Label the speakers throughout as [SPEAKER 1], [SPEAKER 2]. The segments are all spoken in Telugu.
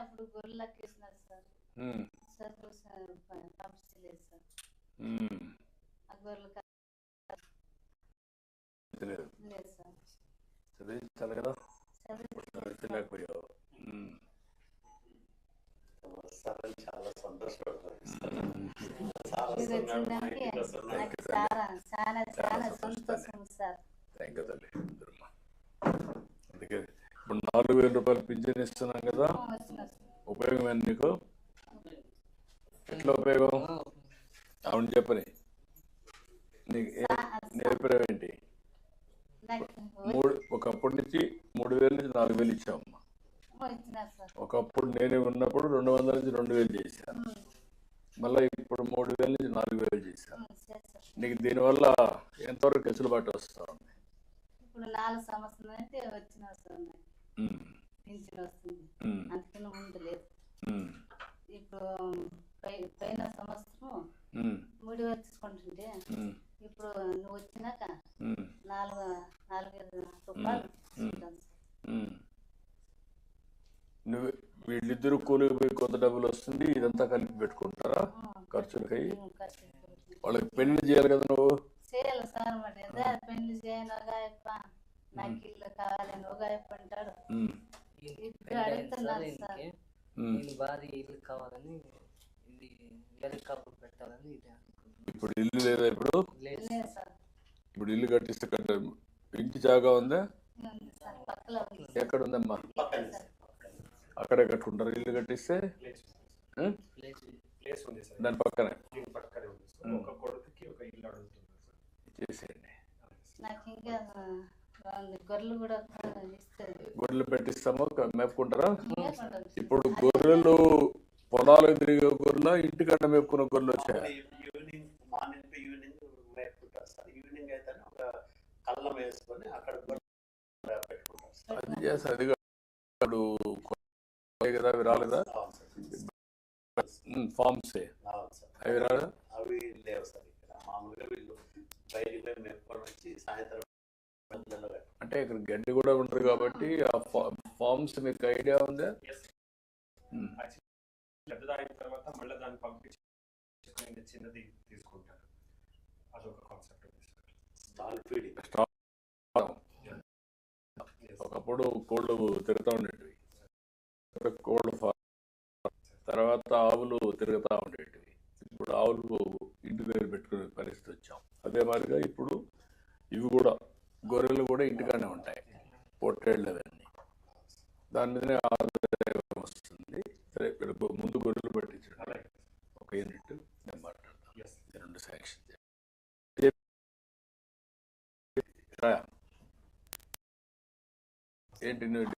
[SPEAKER 1] అప్పుడు గొర్రెలకు వేసినారు సార్.
[SPEAKER 2] ఉమ్,
[SPEAKER 1] చదువు సార్ పంపించలేదు సార్. ఆ
[SPEAKER 2] తెలియదు.
[SPEAKER 1] లేదు సార్.
[SPEAKER 2] చదివించాలి కదా. చదివించలేకపోయావు
[SPEAKER 3] చాలా సంతోషపడతారు.
[SPEAKER 1] మీరు వచ్చిందానికి నాకు చాలా చాలా చాలా సంతోషం. సార్.
[SPEAKER 2] థ్యాంక్ యూ తల్లి. దుర్మ. అందుకే ఇప్పుడు నాలుగు వేల రూపాయలు పింఛన్ ఇస్తున్నాం కదా. ఉపయోగం ఏంటి నీకు? ఎట్లా ఉపయోగం? అవును చెప్పని. నీకు నేర్పడం ఏంటి? మూడు ఒకప్పటి నుంచి మూడు వేల నుంచి నాలుగు వేలు ఇచ్చామమ్మా ఒకప్పుడు నేనే ఉన్నప్పుడు రెండు వందల నుంచి రెండు వేలు చేశాను. మళ్ళీ ఇప్పుడు మూడు వేల నుంచి నాలుగు వేలు చేశాను. నీకు దీనివల్ల ఎంతవరకు వెసులుబాటు వస్తా ఉంది
[SPEAKER 1] ఇప్పుడు నాలుగు సంవత్సరాలు అయితే వచ్చినారు సార్ నాకు
[SPEAKER 2] ఉమ్,
[SPEAKER 1] పింఛన్ వస్తుంది
[SPEAKER 2] ఉమ్,
[SPEAKER 1] అందుకని ముందు లేదు.
[SPEAKER 2] ఉమ్,
[SPEAKER 1] ఇప్పుడు పై- పోయిన సంవత్సరం మూడు వేలు తీసుకుంటుంటే ఇప్పుడు నువ్వు వచ్చినాక నాలుగు నాలుగు వేల రూపాయలు తీసుకుంటాను.
[SPEAKER 2] నువ్వు వీళ్ళిద్దరూ కూలికి పోయి కొంత డబ్బులు వస్తుంది ఇదంతా కలిపి పెట్టుకుంటారా? ఖర్చులకై. వాళ్ళకి పెళ్ళి చేయాలి కదా నువ్వు?
[SPEAKER 1] చేయాలి సార్ మరి పెళ్ళి చేయను ఒగాయప్ప నాకు ఇల్లు కావాలని ఒగాయప్ప అంటాడు.
[SPEAKER 4] భారీ ఇల్లు కావాలని ఇది వేరే కాపులు పెట్టాలని ఇది
[SPEAKER 2] ఇప్పుడు ఇల్లు లేదా ఇప్పుడు?
[SPEAKER 4] లేదు
[SPEAKER 1] లేదు సార్.
[SPEAKER 2] ఇప్పుడు ఇల్లు కట్టిస్తే కట్ట ఇంటి జాగా ఉందా?
[SPEAKER 1] ఉంది సార్. పక్కలో ఉంది.
[SPEAKER 2] ఎక్కడ ఉందమ్మా?
[SPEAKER 3] పక్కనే సార్.
[SPEAKER 2] అక్కడే కట్టుకుంటారు ఇల్లు కట్టిస్తే? దాని పక్కనే. చేసేయండి.
[SPEAKER 1] గొర్రెలు కూడా ఇస్తుంది
[SPEAKER 2] గొర్రెలు పెట్టిస్తామో మేపుకుంటారా?
[SPEAKER 1] మేపుకుంటాం.
[SPEAKER 2] ఇప్పుడు గొర్రెలు పొలాలకు తిరిగే గొర్రెల ఇంటికన్నా మేపుకున్న గొర్రెలు వచ్చాయి?
[SPEAKER 3] ఈవినింగ్ మార్నింగ్ ఈవినింగ్ మేపుకుంటారు సార్. ఈవినింగ్ అయితే ఒక కళ్ళం వేసుకొని అక్కడ
[SPEAKER 2] అది కాదు. ఇప్పుడు కదా అవి రాలేదా? ఫార్మ్సే అవి రాలేదా?
[SPEAKER 3] అవి లేవు సార్ ఇక్కడ. మామూలుగా వీళ్ళు బయటికి పోయి మేపుకొని వచ్చి సాయంత్రం.
[SPEAKER 2] అంటే ఇక్కడ గడ్డి కూడా ఉంటుంది కాబట్టి ఆ ఫార్మ్స్ మీకు ఐడియా ఉందా? ఉం.
[SPEAKER 5] పెద్దదైన తర్వాత మళ్ళీ దాన్ని పంపించి చిన్నది తీసుకుంటారు అదొక కాన్సెప్ట్
[SPEAKER 3] స్టాల్ ఫీడింగ్
[SPEAKER 2] ఒకప్పుడు కోళ్ళు తిరుగుతూ ఉండేటివి. కోళ్ళు ఫార్మ్ తర్వాత ఆవులు తిరుగుతూ ఉండేటివి. ఇప్పుడు ఆవులు ఇంటి దగ్గర పెట్టుకునే పరిస్థితి వచ్చాం. అదే మాదిరిగా ఇప్పుడు ఇవి కూడా కూడా ఇంటికానే ఉంటాయి. పొట్టేళ్ళు అవన్నీ. దాని మీదనే ఆదాయం వస్తుంది. సరే ముందు గొర్రెలు పట్టించండి. ఒక యూనిట్ నేను మాట్లాడతాను. రెండు శాంక్షన్. ఏంటి నువ్వు?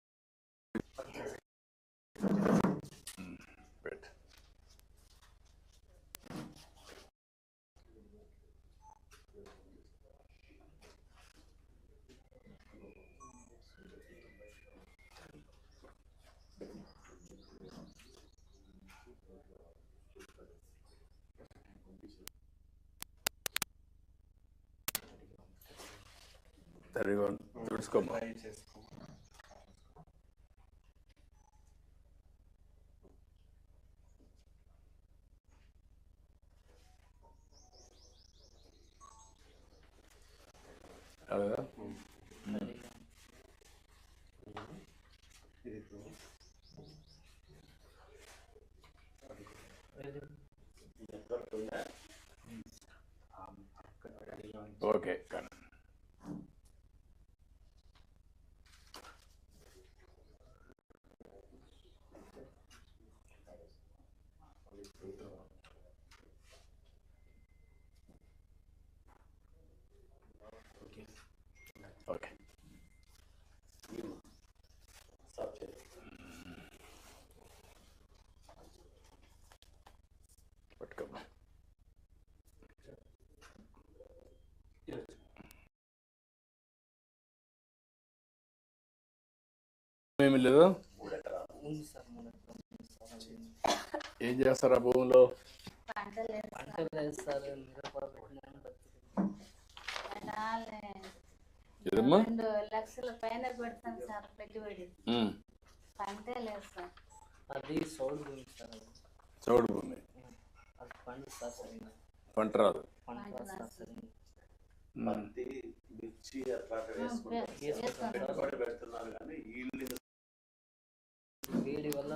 [SPEAKER 2] సరిగా
[SPEAKER 3] తుడుచుకోమా
[SPEAKER 2] ఓకే కానీ ఓకే పట్టుకోమ్మా ఏమి లేదు ఏం చేస్తారు ఆ భూమిలో
[SPEAKER 1] పంటలు
[SPEAKER 4] చౌడు భూమి పంట రాదు.
[SPEAKER 3] పెడుతున్నారు
[SPEAKER 6] కానీ
[SPEAKER 3] వల్ల